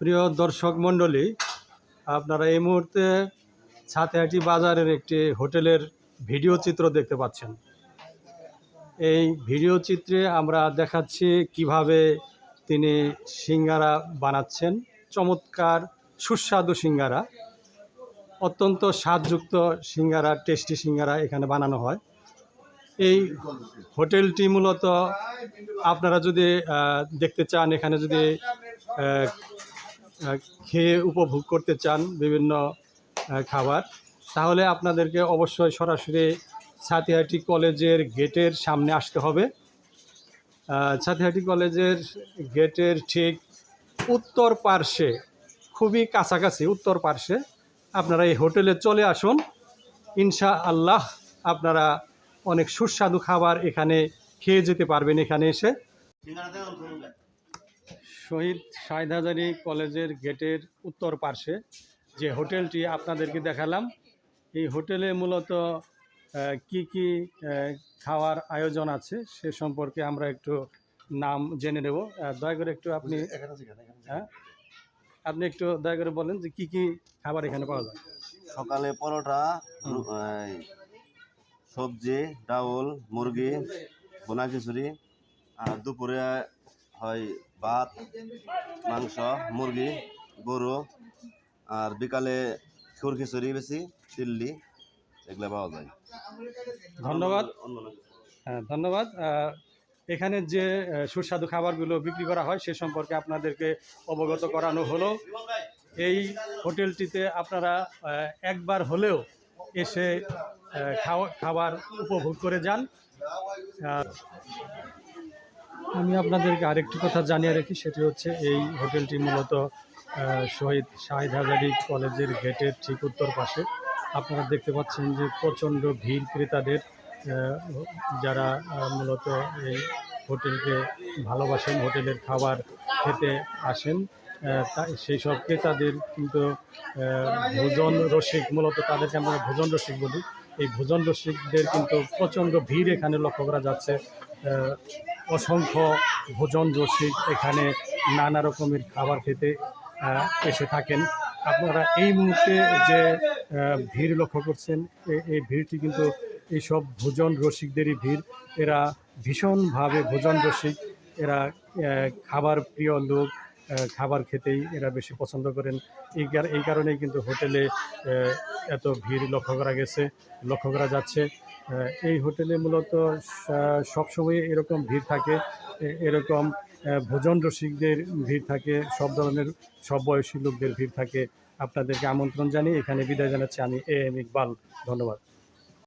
প্রিয় দর্শক মণ্ডলী, আপনারা এই মুহূর্তে ছাতিহাটি বাজারের একটি হোটেলের ভিডিও চিত্র দেখতে পাচ্ছেন। এই ভিডিও চিত্রে আমরা দেখাচ্ছি কীভাবে তিনি সিঙ্গারা বানাচ্ছেন। চমৎকার, সুস্বাদু সিঙ্গারা, অত্যন্ত স্বাদযুক্ত সিঙ্গারা, টেস্টি সিঙ্গারা এখানে বানানো হয়। এই হোটেলটি মূলত আপনারা যদি দেখতে চান, এখানে যদি খেয়ে উপভোগ করতে চান বিভিন্ন খাবার, তাহলে আপনাদেরকে অবশ্যই সরাসরি ছাতিহাটি কলেজের গেটের সামনে আসতে হবে। ছাতিহাটি কলেজের গেটের ঠিক উত্তর পার্শ্বে, খুবই কাছাকাছি উত্তর পার্শ্বে, আপনারা এই হোটেলে চলে আসুন। ইনশা আল্লাহ আপনারা অনেক সুস্বাদু খাবার এখানে খেয়ে যেতে পারবেন এখানে এসে। শহীদ শাহিদ হাজারি কলেজের গেটের উত্তর পার্শ্বে যে হোটেলটি আপনাদেরকে দেখালাম এই হোটেলে মূলত কি কি খাওয়ার আয়োজন আছে সে সম্পর্কে আমরা একটু নাম জেনে নেব। দয়া করে একটু আপনি হ্যাঁ? আপনি একটু দয়া করে বলেন যে কি কি খাবার এখানে পাওয়া যায়। সকালে পরোটা সবজি ডাউল মুরগি বোনা খিচুড়ি আর দুপুরে হয় ভাত মাংস মুরগি গরু আর বিকালে খুর খিচুড়ি বেশি চিল্লি এগুলো পাওয়া যায়। ধন্যবাদ। হ্যাঁ ধন্যবাদ। এখানে যে সুস্বাদু খাবারগুলো বিক্রি করা হয় সে সম্পর্কে আপনাদেরকে অবগত করানো হলো। এই হোটেলটিতে আপনারা একবার হলেও এসে খাওয়া খাবার উপভোগ করে যান। আর আমি আপনাদেরকে আরেকটি কথা জানিয়ে রাখি, সেটি হচ্ছে এই হোটেলটি মূলত শহীদ শাহিদ হাজারি কলেজের গেটের ঠিক উত্তর পাশে। আপনারা দেখতে পাচ্ছেন যে প্রচণ্ড ভিড় ক্রেতাদের যারা মূলত এই হোটেলকে ভালোবাসেন, হোটেলের খাবার খেতে আসেন সেই সব ক্রেতাদের কিন্তু ভোজন রসিক, মূলত তাদেরকে আমরা ভোজন রসিক বলি। এই ভোজন রসিকদের কিন্তু প্রচণ্ড ভিড় এখানে লক্ষ্য করা যাচ্ছে অসংখ্য ভোজন রসিক এখানে নানা রকমের খাবার খেতে এসে থাকেন। আপনারা এই মুহূর্তে যে ভিড় লক্ষ্য করছেন এই ভিড়টি কিন্তু এইসব ভোজন রসিকদেরই ভিড়। এরা ভীষণভাবে ভোজন রসিক, এরা খাবার প্রিয় লোক খাবার খেতেই এরা বেশি পছন্দ করেন। এই এই কারণেই কিন্তু হোটেলে এত ভিড় লক্ষ্য করা গেছে, লক্ষ্য করা যাচ্ছে। এই হোটেলে মূলত সবসময় এরকম ভিড় থাকে এরকম ভোজন রসিকদের ভিড় থাকে, সব ধরনের, সব বয়সী লোকদের ভিড় থাকে। আপনাদেরকে আমন্ত্রণ জানিয়ে এখানে বিদায় জানাচ্ছি আমি, এ এম ইকবাল। ধন্যবাদ।